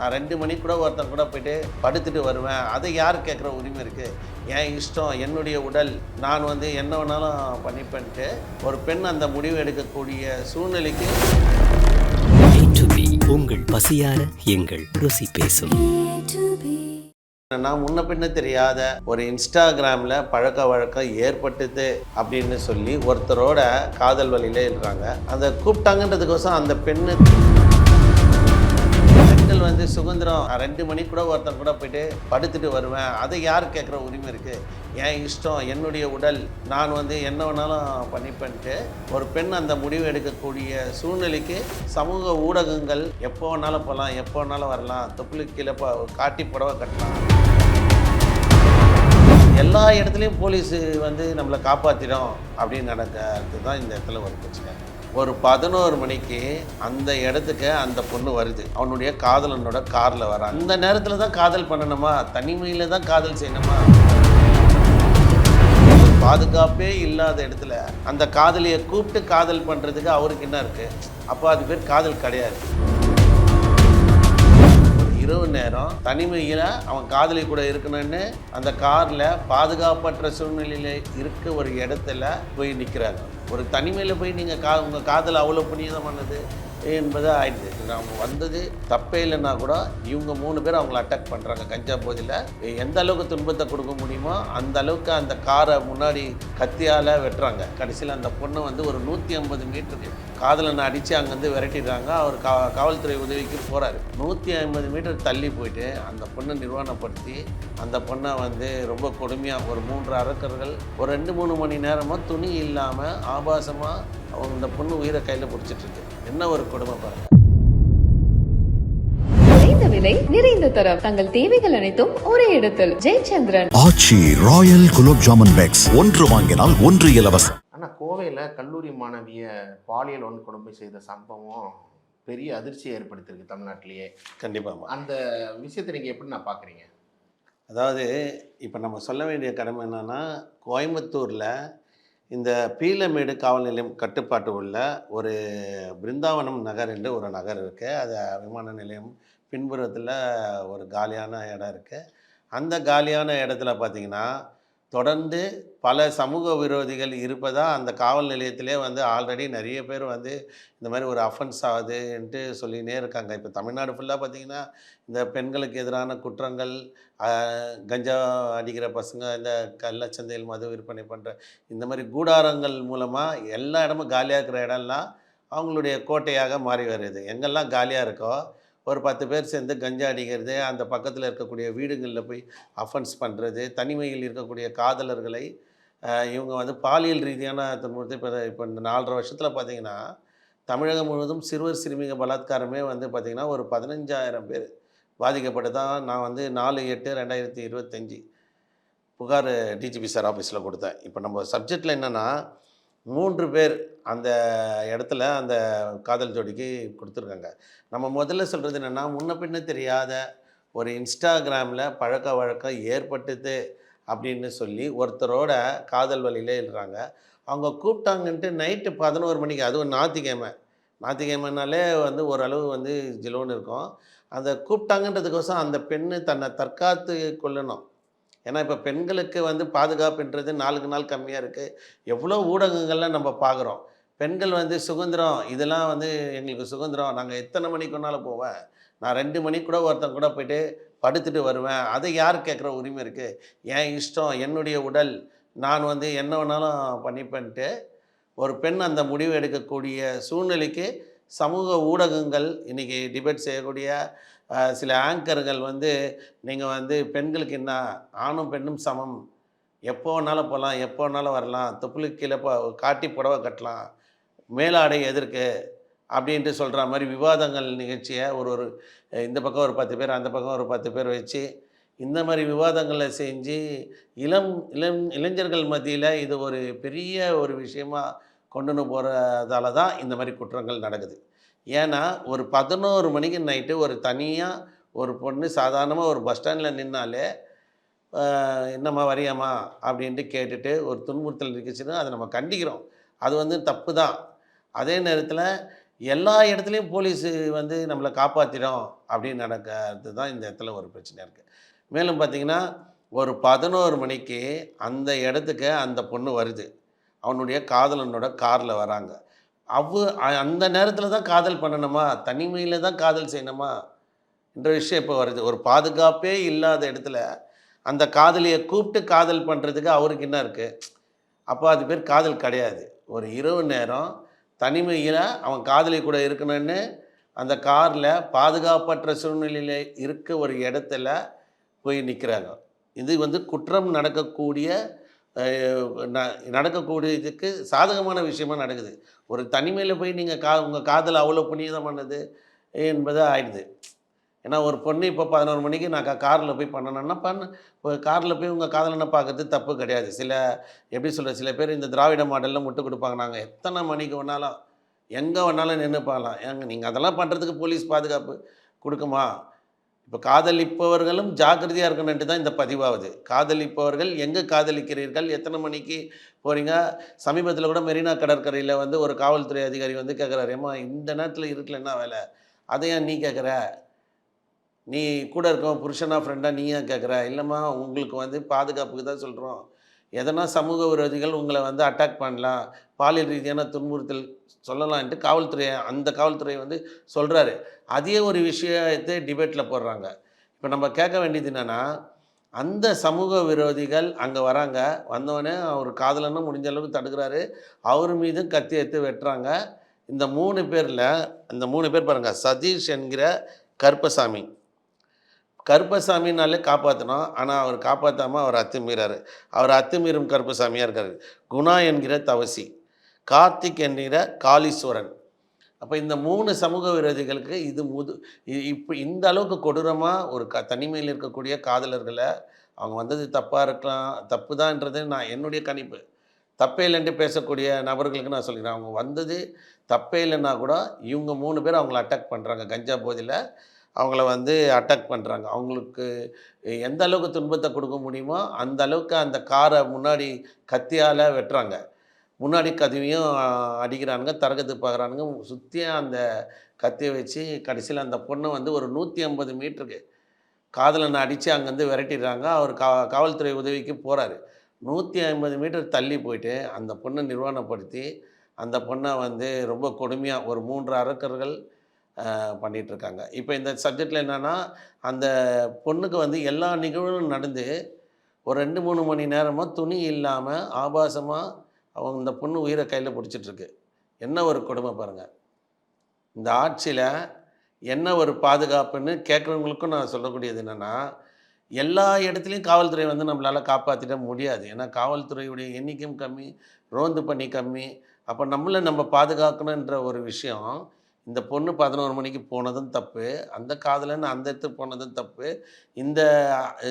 நான் ரெண்டு மணிக்கு கூட ஒருத்தன் கூட போயிட்டு படுத்துட்டு வருவேன். அதை யார் கேட்குற உரிமை இருக்குது என் இஷ்டம் என்னுடைய உடல். நான் வந்து என்ன வேணாலும் பண்ணிப்பேன்ட்டு ஒரு பெண் அந்த முடிவு எடுக்கக்கூடிய சூழ்நிலைக்கு A2B உங்கள் பசியார எங்கள் ருசி பேசும். நான் முன்ன பின்ன தெரியாத ஒரு இன்ஸ்டாகிராமில் பழக்க வழக்கம் ஏற்பட்டது அப்படின்னு சொல்லி ஒருத்தரோட காதல் வழியில இருக்கிறாங்க அந்த கூப்பிட்டாங்கன்றதுக்கோசம் அந்த பெண்ணு பெண்கள் வந்து சுதந்திரம். நான் ரெண்டு மணிக்கு கூட ஒருத்தன் கூட போயிட்டு படுத்துட்டு வருவேன். அதை யார் கேட்குற உரிமை இருக்குது என் இஷ்டம் என்னுடைய உடல். நான் வந்து என்ன வேணாலும் பண்ணிப்பேன்ட்டு ஒரு பெண் அந்த முடிவு எடுக்கக்கூடிய சூழ்நிலைக்கு சமூக ஊடகங்கள் எப்போ வேணாலும் போகலாம் எப்போ வேணாலும் வரலாம். தொப்புளுக்கு கீழே காட்டி புடவை கட்டலாம். எல்லா இடத்துலையும் போலீஸ் வந்து நம்மளை காப்பாற்றிடும் அப்படின்னு நடக்கிறது தான் இந்த இடத்துல ஒரு பிரச்சனை. ஒரு பதினோரு மணிக்கு அந்த இடத்துக்கு அந்த பொண்ணு வருது. அவனுடைய காதலனோட காரில் வர அந்த நேரத்தில் தான் காதல் பண்ணணுமா? தனிமையில் தான் காதல் செய்யணுமா? பாதுகாப்பே இல்லாத இடத்துல அந்த காதலியை கூப்பிட்டு காதல் பண்ணுறதுக்கு அவருக்கு என்ன இருக்குது அப்போ அது பேர் காதல் கிடையாது. இரவு நேரம் தனிமையில் அவன் காதலி கூட இருக்கணும்னு அந்த காரில் பாதுகாப்பற்ற சூழ்நிலையில் இருக்க ஒரு இடத்துல போய் நிற்கிறாங்க ஒரு தனிமையில் போய் நீங்கள் கா உங்கள் காதல் அவ்வளோ புனிதமானது என்பது ஆயிடுது நாம் வந்தது தப்பே இல்லைன்னா கூட இவங்க மூணு பேர் அவங்கள அட்டாக் பண்ணுறாங்க கஞ்சா போதில் எந்த அளவுக்கு துன்பத்தை கொடுக்க முடியுமோ அந்த அளவுக்கு அந்த காரை முன்னாடி கத்தியால் வெட்டுறாங்க. கடைசியில் அந்த பொண்ணு வந்து ஒரு நூற்றி ஐம்பது மீட்டருக்கு காதலனை அடித்து அங்கேருந்து விரட்டிடுறாங்க. அவர் கா காவல்துறை உதவிக்கு போகிறாரு நூற்றி ஐம்பது மீட்டர் தள்ளி போயிட்டு அந்த பொண்ணை நிர்வாணப்படுத்தி அந்த பொண்ணை வந்து ரொம்ப கொடுமையாக ஒரு மூன்று அரக்கர்கள் ஒரு ரெண்டு மூணு மணி நேரமாக துணி இல்லாமல் ஆபாசமாக அவங்க இந்த பொண்ணு உயிரை கையில் பிடிச்சிட்ருக்கு என்ன ஒரு கொடுமை பாருங்க. விலை நிறைந்த தரம். தங்கள் தேவைகள் அனைத்தும் ஒரே இடத்தில். Jayachandran. Aachi royal gulab jamun packs. ஒன்று வாங்கினால் ஒன்று இலவசம். ஆனால் கோவையில் கல்லூரி மாணவியை பாலியல் வன்கொடுமை செய்த சம்பவம் பெரிய அதிர்ச்சியை ஏற்படுத்தியிருக்கு தமிழ்நாட்டிலேயே. கண்டிப்பாக அந்த விஷயத்தை நீங்கள் எப்படி நான் பார்க்குறீங்க அதாவது இப்போ நம்ம சொல்ல வேண்டிய கடமை என்னன்னா கோயம்புத்தூரில் இந்த பீலமேடு காவல் நிலையம் கட்டுப்பாட்டு உள்ள ஒரு பிருந்தாவனம் நகர் என்று ஒரு நகர் இருக்குது அது விமான நிலையம் பின்புறத்தில் ஒரு காலியான இடம் இருக்குது அந்த காலியான இடத்துல பார்த்திங்கன்னா தொடர்ந்து பல சமூக விரோதிகள் இருப்பதாக அந்த காவல் நிலையத்திலே வந்து ஆல்ரெடி நிறைய பேர் வந்து இந்த மாதிரி ஒரு அஃபென்ஸ் ஆகுதுன்ட்டு சொல்லினே இருக்காங்க. இப்போ தமிழ்நாடு ஃபுல்லாக பார்த்திங்கன்னா இந்த பெண்களுக்கு எதிரான குற்றங்கள் கஞ்சா அடிக்கிற பசங்க இந்த கள்ளச்சந்தையில் மது விற்பனை பண்ணுற இந்த மாதிரி கூடாரங்கள் மூலமாக எல்லா இடமும் காலியாக இருக்கிற இடம்லாம் அவங்களுடைய கோட்டையாக மாறி வருது. எங்கெல்லாம் காலியாக இருக்கோ ஒரு பத்து பேர் சேர்ந்து கஞ்சா அடிக்கிறது அந்த பக்கத்தில் இருக்கக்கூடிய வீடுகளில் போய் அஃபென்ஸ் பண்ணுறது தனிமையில் இருக்கக்கூடிய காதலர்களை இவங்க வந்து பாலியல் ரீதியான துன்புறுத்தி இப்போ இப்போ இந்த நாலரை வருஷத்தில் பார்த்தீங்கன்னா தமிழகம் முழுவதும் சிறுவர் சிறுமிக பலாத்காரமே வந்து பார்த்திங்கன்னா ஒரு பதினஞ்சாயிரம் பேர் பாதிக்கப்பட்டு தான் நான் வந்து நாலு எட்டு ரெண்டாயிரத்தி இருபத்தஞ்சி புகார் டிஜிபி சார் ஆஃபீஸில் கொடுத்தேன். இப்போ நம்ம சப்ஜெக்டில் என்னென்னா மூன்று பேர் அந்த இடத்துல அந்த காதல் ஜோடிக்கு கொடுத்துருக்காங்க. நம்ம முதல்ல சொல்கிறது என்னென்னா முன்ன பின்ன தெரியாத ஒரு இன்ஸ்டாகிராமில் பழக்க வழக்கம் ஏற்பட்டது அப்படின்னு சொல்லி ஒருத்தரோட காதல் வழியிலே இருக்கிறாங்க அவங்க கூப்பிட்டாங்கன்ட்டு நைட்டு பதினோரு மணிக்கு அதுவும் ஞாத்திக்கிழமை ஞாத்திக்கிழமைனாலே வந்து ஓரளவு வந்து ஜிலோன்னு இருக்கும். அந்த கூப்பிட்டாங்கன்றதுக்கோசம் அந்த பெண்ணு தன்னை தற்காத்து கொள்ளணும். ஏன்னா இப்போ பெண்களுக்கு வந்து பாதுகாப்புன்றது நாளுக்கு நாள் கம்மியாக இருக்குது எவ்வளோ ஊடகங்களில் நம்ம பார்க்குறோம் பெண்கள் வந்து சுதந்திரம் இதெல்லாம் வந்து எங்களுக்கு சுதந்திரம். நாங்கள் எத்தனை மணிக்கு வேணாலும் போவேன். நான் ரெண்டு மணிக்கு கூட ஒருத்தன் கூட போயிட்டு படுத்துட்டு வருவேன். அதை யார் கேட்குற உரிமை இருக்குது என் இஷ்டம் என்னுடைய உடல். நான் வந்து என்ன வேணாலும் பண்ணிப்பேன்ட்டு ஒரு பெண் அந்த முடிவு எடுக்கக்கூடிய சூழ்நிலைக்கு சமூக ஊடகங்கள் இன்றைக்கி டிபேட் செய்யக்கூடிய சில ஆங்கர்கள் வந்து நீங்கள் வந்து பெண்களுக்கு என்ன ஆணும் பெண்ணும் சமம். எப்போ வேணாலும் போகலாம் எப்போ வேணாலும் வரலாம். தொப்புளுக்கு கீழே காட்டி புடவை கட்டலாம். மேலாடை எதற்கு அப்படின்ட்டு சொல்கிற மாதிரி விவாதங்கள் நிகழ்ச்சியை ஒரு ஒரு இந்த பக்கம் ஒரு பத்து பேர் அந்த பக்கம் ஒரு பத்து பேர் வச்சு இந்த மாதிரி விவாதங்களை செஞ்சு இளம் இளம் இளைஞர்கள் மத்தியில் இது ஒரு பெரிய ஒரு விஷயமா கொண்டுன்னு போகிறதால தான் இந்த மாதிரி குற்றங்கள் நடக்குது. ஏன்னா ஒரு பதினோரு மணிக்கு நைட்டு ஒரு தனியாக ஒரு பொண்ணு சாதாரணமாக ஒரு பஸ் ஸ்டாண்டில் நின்னாலே என்னம்மா வரியாம்மா? அப்படின்ட்டு கேட்டுட்டு ஒரு துன்புறுத்தல் இருக்குச்சுன்னா அதை நம்ம கண்டிக்கிறோம். அது வந்து தப்பு தான். அதே நேரத்தில் எல்லா இடத்துலையும் போலீஸ் வந்து நம்மளை காப்பாற்றிடும் அப்படின்னு நடக்கிறது தான் இந்த இடத்துல ஒரு பிரச்சனை இருக்குது மேலும் பார்த்தீங்கன்னா ஒரு பதினோரு மணிக்கு அந்த இடத்துக்கு அந்த பொண்ணு வருது. அவனுடைய காதலனோட காரில் வராங்க. அவ அ- அந்த நேரத்தில் தான் காதல் பண்ணணுமா? தனிமையில் தான் காதல் செய்யணுமா? என்ற விஷயம் இப்போ வருது. ஒரு பாதுகாப்பே இல்லாத இடத்துல அந்த காதலியை கூப்பிட்டு காதல் பண்ணுறதுக்கு அவருக்கு என்ன இருக்குது அப்போ அது பேர் காதல் கிடையாது. ஒரு இரவு நேரம் தனிமையில் அவன் காதலி கூட இருக்கணும்னு அந்த காரில் பாதுகாப்பற்ற சூழ்நிலையில் இருக்க ஒரு இடத்துல போய் நிற்கிறாங்க இது வந்து குற்றம் நடக்கக்கூடிய நடக்கக்கூடிய இதுக்கு சாதகமான விஷயமா நடக்குது. ஒரு தனிமையில் போய் நீங்கள் கா உங்கள் காதல் அவ்வளோ புனிதமானது என்பது ஆயிடுது. ஏன்னா ஒரு பொண்ணு இப்போ பதினோரு மணிக்கு நான் காரில் போய் பண்ணணும்னா பண்ண. இப்போ காரில் போய் உங்கள் காதலனை பார்க்கறது தப்பு கிடையாது. சில எப்படி சொல்கிறது சில பேர் இந்த திராவிட மாடலில் முட்டு கொடுப்பாங்க. நாங்கள் எத்தனை மணிக்கு வேணாலும் எங்கே வேணாலும் நின்று பார்க்கலாம் ஏங்க நீங்கள் அதெல்லாம் பண்ணுறதுக்கு போலீஸ் பாதுகாப்பு கொடுக்குமா? இப்போ காதலிப்பவர்களும் ஜாக்கிரதையாக இருக்கணுன்ட்டு தான் இந்த பதிவாகுது. காதலிப்பவர்கள் எங்கே காதலிக்கிறீர்கள்? எத்தனை மணிக்கு போகிறீங்க சமீபத்தில் கூட மெரினா கடற்கரையில் வந்து ஒரு காவல்துறை அதிகாரி வந்து கேட்குறாரு ஏம்மா இந்த நேரத்தில் இருட்டில் என்ன வேலை? அதை ஏன் நீ கேட்குற நீ கூட இருக்கவன் புருஷனா ஃப்ரெண்டாக நீ ஏன் கேட்குற இல்லைம்மா உங்களுக்கு வந்து பாதுகாப்புக்கு தான் சொல்கிறோம் எதனா சமூக விரோதிகள் உங்களை வந்து அட்டாக் பண்ணலாம். பாலியல் ரீதியான துன்புறுத்தல் சொல்லலான்ட்டு காவல்துறை அந்த காவல்துறை வந்து சொல்கிறாரு அதே ஒரு விஷயத்தை டிபேட்டில் போடுறாங்க. இப்போ நம்ம கேட்க வேண்டியது என்னென்னா அந்த சமூக விரோதிகள் அங்கே வராங்க. வந்தவொடனே அவர் காதலனும் முடிஞ்ச அளவுக்கு தடுக்கிறாரு. அவர் மீதும் கத்தி எடுத்து வெட்டுறாங்க. இந்த மூணு பேரில் இந்த மூணு பேர் பாருங்கள் சதீஷ் என்கிற கருப்பசாமி. கருப்பசாமினாலே காப்பாற்றணும் ஆனால் அவர் காப்பாற்றாமல் அவர் அத்துமீறாரு. அவர் அத்துமீறும் கருப்பசாமியாக இருக்கார். குணா என்கிற தவசி. கார்த்திக் என்கிற காளீஸ்வரன். அப்போ இந்த மூணு சமூக விரோதிகளுக்கு இது முது இ- இப்போ இந்த அளவுக்கு கொடூரமாக ஒரு க தனிமையில் இருக்கக்கூடிய காதலர்களை அவங்க வந்தது தப்பாக இருக்கலாம் தப்பு தான்ன்றது நான் என்னுடைய கணிப்பு. தப்பே இல்லைன்ட்டு பேசக்கூடிய நபர்களுக்கு நான் சொல்லிக்கிறேன். அவங்க வந்தது தப்பே இல்லைன்னா கூட இவங்க மூணு பேர் அவங்கள அட்டாக் பண்ணுறாங்க கஞ்சா போதில் அவங்கள வந்து அட்டாக் பண்ணுறாங்க அவங்களுக்கு எந்த அளவுக்கு துன்பத்தை கொடுக்க முடியுமோ அந்த அளவுக்கு அந்த காரை முன்னாடி கத்தியால் வெட்டுறாங்க. முன்னாடி கதவியும் அடிக்கிறானுங்க தரகத்து பார்க்குறானுங்க. சுற்றியும் அந்த கத்தியை வச்சு கடைசியில் அந்த பொண்ணை வந்து ஒரு நூற்றி ஐம்பது மீட்டருக்கு காதலனை அடித்து அங்கேருந்து விரட்டிடுறாங்க. அவர் கா காவல்துறை உதவிக்கு போகிறாரு நூற்றி ஐம்பது மீட்டர் தள்ளி போயிட்டு அந்த பொண்ணை நிர்வாணப்படுத்தி அந்த பொண்ணை வந்து ரொம்ப கொடுமையாக ஒரு மூன்று அரக்கர்கள் பண்ணிகிட்ருக்காங்க இப்போ இந்த சப்ஜெக்டில் என்னென்னா அந்த பொண்ணுக்கு வந்து எல்லா நிகழ்வுகளும் நடந்து ஒரு ரெண்டு மூணு மணி நேரமாக துணி இல்லாமல் ஆபாசமாக அவங்க இந்த பொண்ணு உயிரை கையில் பிடிச்சிட்ருக்கு. என்ன ஒரு கொடுமை பாருங்கள் இந்த ஆட்சியில் என்ன ஒரு பாதுகாப்புன்னு கேட்குறவங்களுக்கும் நான் சொல்லக்கூடியது என்னென்னா எல்லா இடத்துலையும் காவல்துறை வந்து நம்மளால் காப்பாற்றிட முடியாது. ஏன்னா காவல்துறையுடைய எண்ணிக்கையும் கம்மி ரோந்து பண்ணி கம்மி. அப்போ நம்மளை நம்ம பாதுகாக்கணுன்ற ஒரு விஷயம் இந்த பொண்ணு பதினோரு மணிக்கு போனதும் தப்பு அந்த காதலன் அந்த இடத்துக்கு போனதும் தப்பு இந்த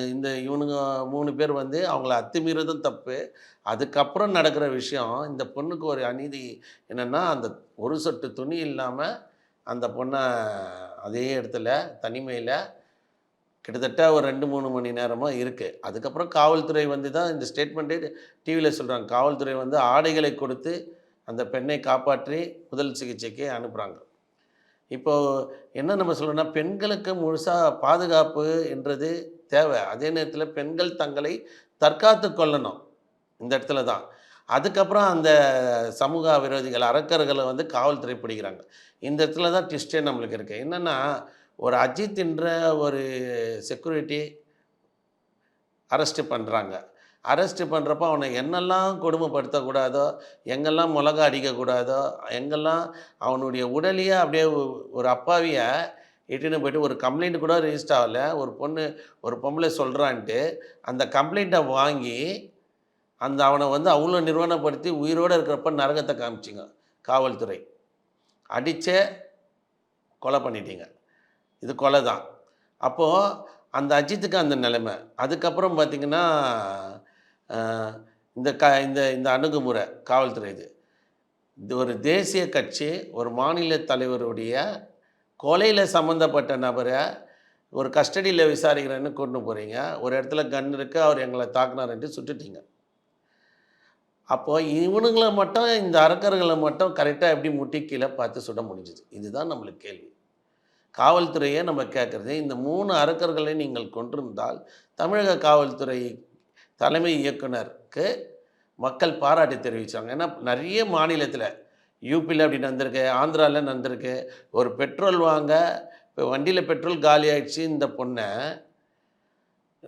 இந்த இவனுங்க மூணு பேர் வந்து அவங்கள அத்துமீறதும் தப்பு. அதுக்கப்புறம் நடக்கிற விஷயம் இந்த பொண்ணுக்கு ஒரு அநீதி என்னென்னா அந்த ஒரு சொட்டு துணி இல்லாமல் அந்த பொண்ணை அதே இடத்துல தனிமையில் கிட்டத்தட்ட ஒரு ரெண்டு மூணு மணி நேரமாக இருக்குது அதுக்கப்புறம் காவல்துறை வந்து தான் இந்த ஸ்டேட்மெண்ட்டே டிவியில் சொல்கிறாங்க காவல்துறை வந்து ஆடைகளை கொடுத்து அந்த பெண்ணை காப்பாற்றி முதல் சிகிச்சைக்கு அனுப்புகிறாங்க இப்போது என்ன நம்ம சொல்லணும்னா பெண்களுக்கு முழுசாக பாதுகாப்பு என்றது தேவை. அதே நேரத்தில் பெண்கள் தங்களை தற்காத்து கொள்ளணும். இந்த இடத்துல தான். அதுக்கப்புறம் அந்த சமூக விரோதிகள் அரக்கர்களை வந்து காவல்துறை பிடிக்கிறாங்க. இந்த இடத்துல தான் ட்விஸ்டே நம்மளுக்கு இருக்குது என்னென்னா ஒரு அஜித் என்ற ஒரு செக்யூரிட்டி அரெஸ்ட்டு பண்ணுறாங்க அரெஸ்ட் பண்ணுறப்போ அவனை என்னெல்லாம் கொடுமைப்படுத்தக்கூடாதோ எங்கெல்லாம் மிளகா அடிக்கக்கூடாதோ எங்கெல்லாம் அவனுடைய உடலையே அப்படியே ஒரு அப்பாவியை இட்டுன்னு போயிட்டு ஒரு கம்ப்ளைண்ட் கூட ரிஜிஸ்டர் ஆகலை. ஒரு பொண்ணு ஒரு பொம்பளை சொல்கிறான்ட்டு அந்த கம்ப்ளைண்ட்டை வாங்கி அந்த அவனை வந்து அவ்வளோ நிர்வாணப்படுத்தி உயிரோடு இருக்கிறப்ப நரகத்தை காமிச்சிங்க காவல்துறை. அடித்தே கொலை பண்ணிட்டீங்க. இது கொலை தான் அப்போது அந்த அஜித்துக்கு அந்த நிலைமை. அதுக்கப்புறம் பார்த்திங்கன்னா இந்த க இந்த இந்த அணுகுமுறை காவல்துறை இது. இது ஒரு தேசிய கட்சி ஒரு மாநில தலைவருடைய கொலையில் சம்மந்தப்பட்ட நபரை ஒரு கஸ்டடியில் விசாரிக்கிறேன்னு கொண்டு போகிறீங்க ஒரு இடத்துல கன் இருக்குது அவர் எங்களை தாக்குனாருன்ட்டு சுட்டுட்டீங்க. அப்போ இவனுங்களை மட்டும் இந்த அரக்கர்களை மட்டும் கரெக்டாக எப்படி முட்டி கீழே பார்த்து சுட முடிஞ்சுது? இதுதான் நம்மளுக்கு கேள்வி. காவல்துறையை நம்ம கேட்குறது இந்த மூணு அரக்கர்களை நீங்கள் கொண்டிருந்தால் தமிழக காவல்துறை தலைமை இயக்குனருக்கு மக்கள் பாராட்டு தெரிவித்தாங்க ஏன்னா நிறைய மாநிலத்தில் யூபியில் அப்படி நடந்திருக்கு ஆந்திராவில் நடந்திருக்கு. ஒரு பெட்ரோல் வாங்க இப்போ வண்டியில் பெட்ரோல் காலி ஆகிடுச்சு இந்த பொண்ணை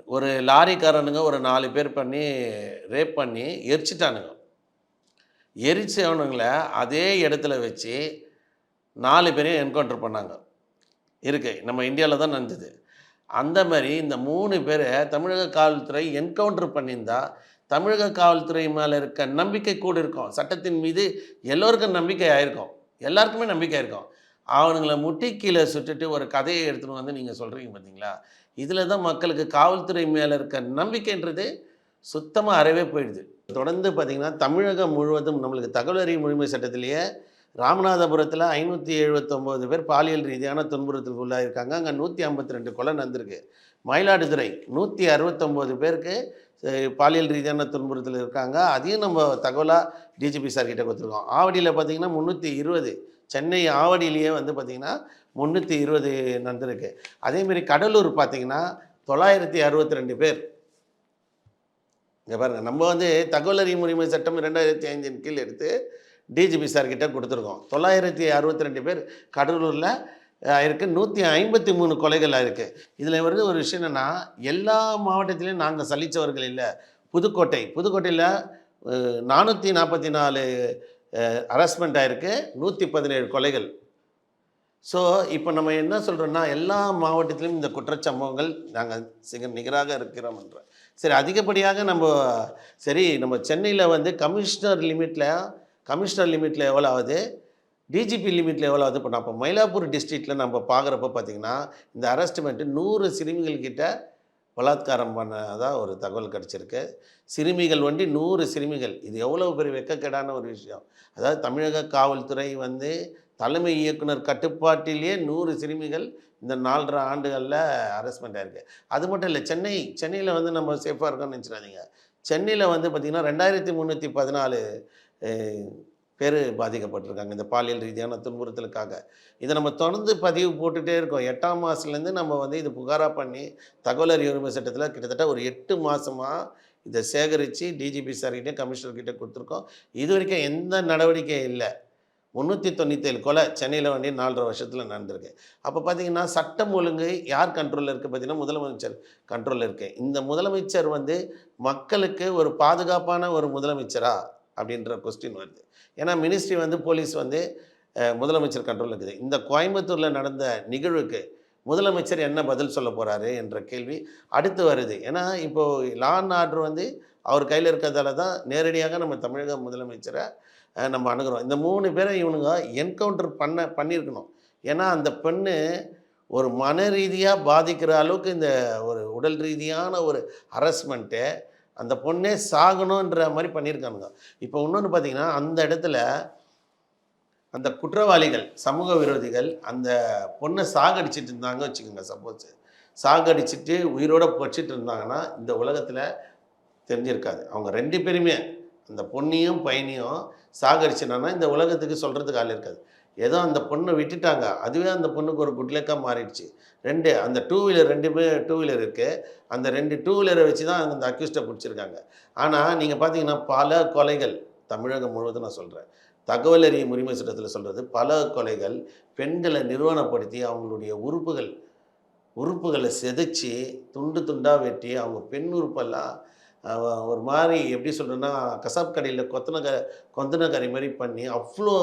ஒரு லாரிக்காரனுங்க ஒரு நாலு பேர் பண்ணி ரேப் பண்ணி எரிச்சிட்டானுங்க. எரிச்சவனுங்களை அதே இடத்துல வச்சு நாலு பேரையும் என்கவுண்டர் பண்ணாங்க. இருக்கு. நம்ம இந்தியாவில் தான் நடந்தது. அந்த மாதிரி இந்த மூணு பேரை தமிழக காவல்துறை என்கவுண்டர் பண்ணியிருந்தா தமிழக காவல்துறை மேலே இருக்க நம்பிக்கை கூட இருக்கும். சட்டத்தின் மீது எல்லோருக்கும் நம்பிக்கை ஆயிருக்கும். எல்லாருக்குமே நம்பிக்கை இருக்கும். அவனுங்களை முட்டி கீழே சுட்டுட்டு ஒரு கதையை எடுத்துன்னு வந்து நீங்கள் சொல்கிறீங்க பார்த்தீங்களா இதில் தான் மக்களுக்கு காவல்துறை மேலே இருக்க நம்பிக்கைன்றது சுத்தமாக அறவே போயிடுது. தொடர்ந்து பார்த்திங்கன்னா தமிழகம் முழுவதும் நம்மளுக்கு தகவல் அறியும் உரிமை சட்டத்திலேயே ராமநாதபுரத்தில் ஐநூற்றி எழுபத்தொம்போது பேர் பாலியல் ரீதியான துன்புறுத்தலுக்கு உள்ளாயிருக்காங்க. அங்கே நூற்றி ஐம்பத்தி ரெண்டு கொலை நடந்திருக்கு. மயிலாடுதுறை நூற்றி அறுபத்தொம்போது பேருக்கு பாலியல் ரீதியான துன்புறுத்தல் இருக்காங்க. அதையும் நம்ம தகவலாக டிஜிபி சார் கிட்ட கொடுத்துருக்கோம். ஆவடியில் பார்த்தீங்கன்னா முந்நூற்றி இருபது சென்னை ஆவடியிலேயே வந்து பார்த்திங்கன்னா முந்நூற்றி இருபது நடந்திருக்கு. அதேமாரி கடலூர் பார்த்தீங்கன்னா தொள்ளாயிரத்தி அறுபத்தி ரெண்டு பேர். இங்கே பாருங்கள் நம்ம வந்து தகவல் அறியும் உரிமை சட்டம் ரெண்டாயிரத்தி ஐந்தின் கீழ் எடுத்து டிஜிபி சார்கிட்ட கொடுத்துருக்கோம். தொள்ளாயிரத்தி அறுபத்தி ரெண்டு பேர் கடலூரில் இருக்கு. நூற்றி ஐம்பத்தி மூணு கொலைகள் இருக்குது இதில் வந்து ஒரு விஷயம் என்னென்னா எல்லா மாவட்டத்திலையும் நாங்கள் சலித்தவர்கள் இல்லை. புதுக்கோட்டை புதுக்கோட்டையில் நானூற்றி நாற்பத்தி நாலு அரஸ்மெண்ட் ஆகிருக்கு நூற்றி பதினேழு கொலைகள். ஸோ இப்போ நம்ம என்ன சொல்கிறோன்னா எல்லா மாவட்டத்திலும் இந்த குற்றச்சம்பவங்கள் நாங்கள் சிக நிகராக இருக்கிறோம்ன்ற சரி அதிகப்படியாக நம்ம சரி நம்ம சென்னையில் வந்து கமிஷனர் லிமிட்டில் கமிஷனர் லிமிட்டில் எவ்வளோ ஆகுது? டிஜிபி லிமிட்டில் எவ்வளோ ஆகுது? இப்போ நம்ம மயிலாப்பூர் டிஸ்ட்ரிக்டில் நம்ம பார்க்குறப்ப பார்த்திங்கன்னா இந்த அரெஸ்ட்மெண்ட்டு நூறு சிறுமிகள்கிட்ட பலாத்காரம் பண்ணதாக ஒரு தகவல் கிடச்சிருக்கு. சிறுமிகள் வண்டி நூறு சிறுமிகள். இது எவ்வளோ பெரிய வெக்கக்கேடான ஒரு விஷயம். அதாவது தமிழக காவல்துறை வந்து தலைமை இயக்குனர் கட்டுப்பாட்டிலேயே நூறு சிறுமிகள் இந்த நாலரை ஆண்டுகளில் அரெஸ்ட்மெண்ட் ஆயிருக்கு. அது மட்டும் இல்லை சென்னை சென்னையில் வந்து நம்ம சேஃபாக இருக்கோம்னு நினச்சிடாதீங்க. சென்னையில் வந்து பார்த்திங்கன்னா ரெண்டாயிரத்தி முந்நூற்றி பதினாலு பேர் பாதிக்கப்பட்டிருக்காங்க. இந்த பாலியல் ரீதியான துன்புறுத்தலுக்காக. இதை நம்ம தொடர்ந்து பதிவு போட்டுகிட்டே இருக்கோம். எட்டாம் மாதத்துலேருந்து நம்ம வந்து இது புகாராக பண்ணி தகவல் அறிவுரிமை சட்டத்தில் கிட்டத்தட்ட ஒரு எட்டு மாதமாக இதை சேகரித்து டிஜிபி சார்கிட்ட கமிஷனர்கிட்ட கொடுத்துருக்கோம். இது வரைக்கும் எந்த நடவடிக்கையும் இல்லை. முந்நூற்றி தொண்ணூற்றேழு கொலை சென்னையில் வண்டி நாலரை வருஷத்தில் நடந்திருக்கு. அப்போ பார்த்தீங்கன்னா சட்டம் ஒழுங்கு யார் கண்ட்ரோலில் இருக்குது பார்த்தீங்கன்னா முதலமைச்சர் கண்ட்ரோலில் இருக்குது இந்த முதலமைச்சர் வந்து மக்களுக்கு ஒரு பாதுகாப்பான ஒரு முதலமைச்சராக அப்படின்ற கொஸ்டின் வருது. ஏன்னா மினிஸ்ட்ரி வந்து போலீஸ் வந்து முதலமைச்சர் கண்ட்ரோலில் இருக்குது. இந்த கோயம்புத்தூரில் நடந்த நிகழ்வுக்கு முதலமைச்சர் என்ன பதில் சொல்ல போகிறாரு என்ற கேள்வி அடுத்து வருது. ஏன்னா இப்போது லா அண்ட் ஆர்டர் வந்து அவர் கையில் இருக்கிறதால தான் நேரடியாக நம்ம தமிழக முதலமைச்சரை நம்ம அணுகிறோம். இந்த மூணு பேரை இவனுங்க என்கவுண்டர் பண்ண பண்ணியிருக்கணும். ஏன்னா அந்த பெண்ணு ஒரு மன ரீதியாக பாதிக்கிற அளவுக்கு இந்த ஒரு உடல் ரீதியான ஒரு ஹரஸ்மெண்ட்டு அந்த பொண்ணே சாகணுன்ற மாதிரி பண்ணியிருக்கானுங்க. இப்போ இன்னொன்று பார்த்தீங்கன்னா அந்த இடத்துல அந்த குற்றவாளிகள் சமூக விரோதிகள் அந்த பொண்ணை சாகடிச்சிட்டு இருந்தாங்க வச்சுக்கோங்க சப்போஸ். சாகடிச்சிட்டு உயிரோட வச்சிட்டு இருந்தாங்கன்னா இந்த உலகத்தில் தெரிஞ்சிருக்காது. அவங்க ரெண்டு பேருமே அந்த பொண்ணையும் பையனையும் சாகடிச்சினான்னா இந்த உலகத்துக்கு சொல்கிறதுக்கு ஆள் இருக்காது. ஏதோ அந்த பொண்ணை விட்டுட்டாங்க. அதுவே அந்த பொண்ணுக்கு ஒரு குட்லக்காக மாறிடுச்சு. ரெண்டு அந்த டூ வீலர் ரெண்டு பேர் டூ வீலர் இருக்குது அந்த ரெண்டு டூ வீலரை வச்சு தான் அந்த அக்யூஸ்டை பிடிச்சிருக்காங்க. ஆனால் நீங்கள் பார்த்தீங்கன்னா பல கொலைகள் தமிழகம் முழுவதும் நான் சொல்கிறேன் தகவல் அறியும் உரிமை சட்டத்தில் சொல்கிறது பல கொலைகள் பெண்களை நிறுவனப்படுத்தி அவங்களுடைய உறுப்புகள் உறுப்புகளை செதைச்சி துண்டு துண்டாக வெட்டி அவங்க பெண் உறுப்பெல்லாம் ஒரு மாதிரி எப்படி சொல்கிறேன்னா கசாப் கடையில் கொத்தன க கொந்தன கறி மாதிரி பண்ணி அவ்வளோ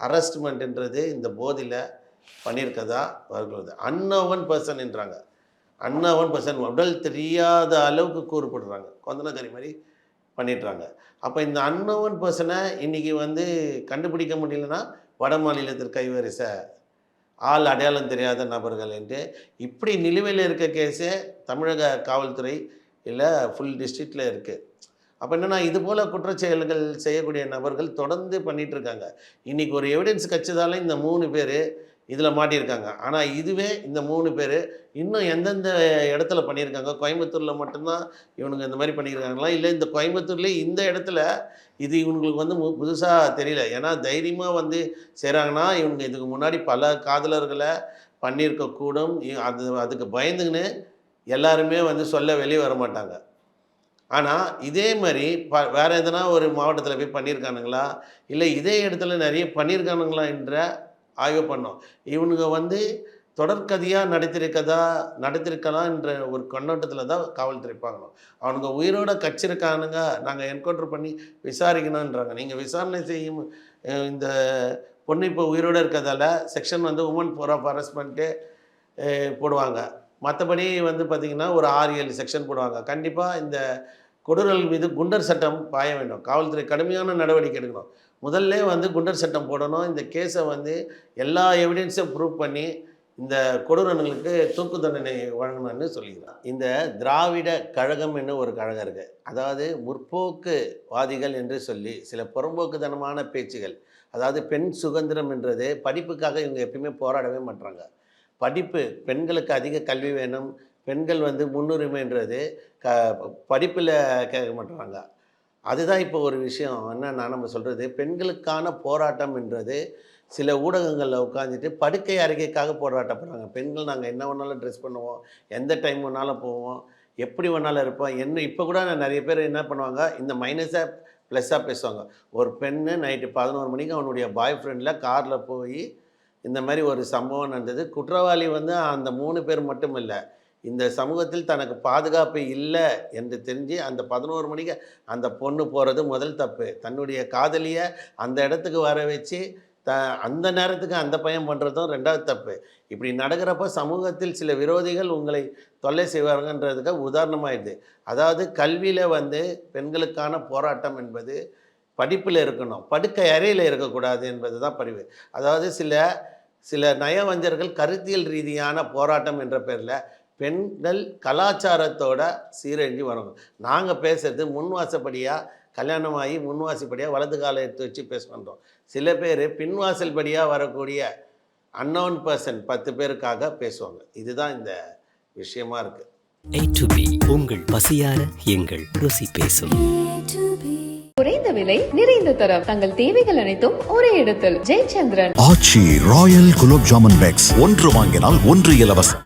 அரஸ்ட்மெண்ட்ன்றது இந்த போதியில் பண்ணியிருக்கதா வருகிறது அன்னவன் பர்சன்ன்றாங்க அன்னவன் பர்சன் உடல் தெரியாத அளவுக்கு கூறுபடுறாங்க. கொந்தனக்கறி மாதிரி பண்ணிடுறாங்க. அப்போ இந்த அன்னவன் பர்சனை இன்றைக்கி வந்து கண்டுபிடிக்க முடியலன்னா வட மாநிலத்தில் கைவரிசை ஆள் அடையாளம் தெரியாத நபர்கள் என்று இப்படி நிலுவையில் இருக்க கேஸே தமிழக காவல்துறை இல்லை ஃபுல் டிஸ்ட்ரிக்டில் இருக்குது அப்போ என்னென்னா இது போல் குற்றச்செயல்கள் செய்யக்கூடிய நபர்கள் தொடர்ந்து பண்ணிகிட்ருக்காங்க இன்றைக்கி ஒரு எவிடன்ஸ் கச்சதால இந்த மூணு பேர் இதில் மாட்டியிருக்காங்க. ஆனால் இதுவே இந்த மூணு பேர் இன்னும் எந்தெந்த இடத்துல பண்ணியிருக்காங்க? கோயம்புத்தூரில் மட்டும்தான் இவனுங்க இந்த மாதிரி பண்ணியிருக்காங்களா? இல்லை இந்த கோயம்புத்தூர்லேயே இந்த இடத்துல இது இவங்களுக்கு வந்து புதுசாக தெரியல. ஏன்னா தைரியமாக வந்து செய்கிறாங்கன்னா இவங்க இதுக்கு முன்னாடி பல காதலர்களை பண்ணியிருக்கக்கூடும். அது அதுக்கு பயந்துக்கின்னு எல்லாருமே வந்து சொல்ல வெளியே வர மாட்டாங்க. ஆனால் இதே மாதிரி ப வேறு எதனா ஒரு மாவட்டத்தில் போய் பண்ணியிருக்கானுங்களா இல்லை இதே இடத்துல நிறைய பண்ணியிருக்கானுங்களா என்ற ஆய்வு பண்ணோம். இவனுங்க வந்து தொடர்கதையாக நடத்திருக்கதா நடத்திருக்கலாம் என்ற ஒரு கண்ணோட்டத்தில் தான் காவல்துறை பார்க்கணும். அவனுங்க உயிரோட கச்சிருக்கானுங்க நாங்கள் என்கவுண்டர் பண்ணி விசாரிக்கணுன்றாங்க நீங்கள் விசாரணை செய்யும் இந்த பொண்ணு இப்போ உயிரோடு இருக்கிறதால செக்ஷன் வந்து உமன் ஃபோர் ஆஃப் ஹரஸ்மெண்ட்டு போடுவாங்க. மற்றபடி வந்து பார்த்திங்கன்னா ஒரு ஆறு ஏழு செக்ஷன் போடுவாங்க. கண்டிப்பாக இந்த கொடூரல் மீது குண்டர் சட்டம் பாய வேண்டும். காவல்துறை கடுமையான நடவடிக்கை எடுக்கணும். முதல்ல வந்து குண்டர் சட்டம் போடணும். இந்த கேஸை வந்து எல்லா எவிடன்ஸும் ப்ரூவ் பண்ணி இந்த கொடூரங்களுக்கு தூக்கு தண்டனை வழங்கணும்னு சொல்லிக்கலாம் இந்த திராவிட கழகம் என்று ஒரு கழகம் இருக்குது அதாவது முற்போக்குவாதிகள் என்று சொல்லி சில புறம்போக்குத்தனமான பேச்சுகள். அதாவது பெண் சுதந்திரம் என்றது படிப்புக்காக இவங்க எப்பயுமே போராடவே மாட்டாங்க படிப்பு பெண்களுக்கு அதிக கல்வி வேணும். பெண்கள் வந்து முன்னுரிமைன்றது க படிப்பில் கேட்க மாட்டுறாங்க. அதுதான் இப்போ ஒரு விஷயம். என்னன்னா நம்ம சொல்கிறது பெண்களுக்கான போராட்டம் என்றது சில ஊடகங்களில் உட்காந்துட்டு படுக்கை அறிக்கைக்காக போராட்டப்படுறாங்க. பெண்கள் நாங்கள் என்ன வேணாலும் ட்ரெஸ் பண்ணுவோம். எந்த டைம் வேணாலும் போவோம். எப்படி வேணாலும் இருப்போம். என்ன இப்போ கூட நிறைய பேர் என்ன பண்ணுவாங்க? இந்த மைனஸாக ப்ளஸ்ஸாக பேசுவாங்க. ஒரு பெண்ணு நைட்டு பதினோரு மணிக்கு அவனுடைய பாய் ஃப்ரெண்டில் காரில் போய் இந்த மாதிரி ஒரு சம்பவம் நடந்தது. குற்றவாளி வந்து அந்த மூணு பேர் மட்டும் இல்லை இந்த சமூகத்தில் தனக்கு பாதுகாப்பு இல்லை என்று தெரிஞ்சு அந்த பதினோரு மணிக்கு அந்த பொண்ணு போகிறது முதல் தப்பு. தன்னுடைய காதலியை அந்த இடத்துக்கு வர வச்சு த அந்த நேரத்துக்கு அந்த பையன் பண்ணுறதும் ரெண்டாவது தப்பு. இப்படி நடக்கிறப்ப சமூகத்தில் சில விரோதிகள் உங்களை தொல்லை செய்வார்கள்ன்றதுக்கு உதாரணமாயிடுது. அதாவது கல்வியில் வந்து பெண்களுக்கான போராட்டம் என்பது படிப்பில் இருக்கணும். படுக்கை அறையில் இருக்கக்கூடாது என்பது தான் பதிவு அதாவது சில சில நயவஞ்சர்கள் கருத்தியல் ரீதியான போராட்டம் என்ற பேரில் பெண்கள் கலாச்சாரத்தோட சீரழிஞ்சு வரணும் நாங்கள் பேசுறது முன்வாசப்படியாக கல்யாணமாகி முன்வாசப்படியாக வலது காலை எடுத்து வச்சு பேச பண்ணுறோம் சில பேர் பின்வாசல் படியாக வரக்கூடிய அன்னோன் பர்சன் பத்து பேருக்காக பேசுவாங்க. இதுதான் இந்த விஷயமா இருக்குது A to B உங்கள் பசியார எங்கள் ருசி பேசும். குறைந்த விலை நிறைந்த தரம். தங்கள் தேவைகள் அனைத்தும் ஒரே இடத்தில். Jayachandran. Aachi royal gulab jamun packs. ஒன்று வாங்கினால் ஒன்று இலவசம்.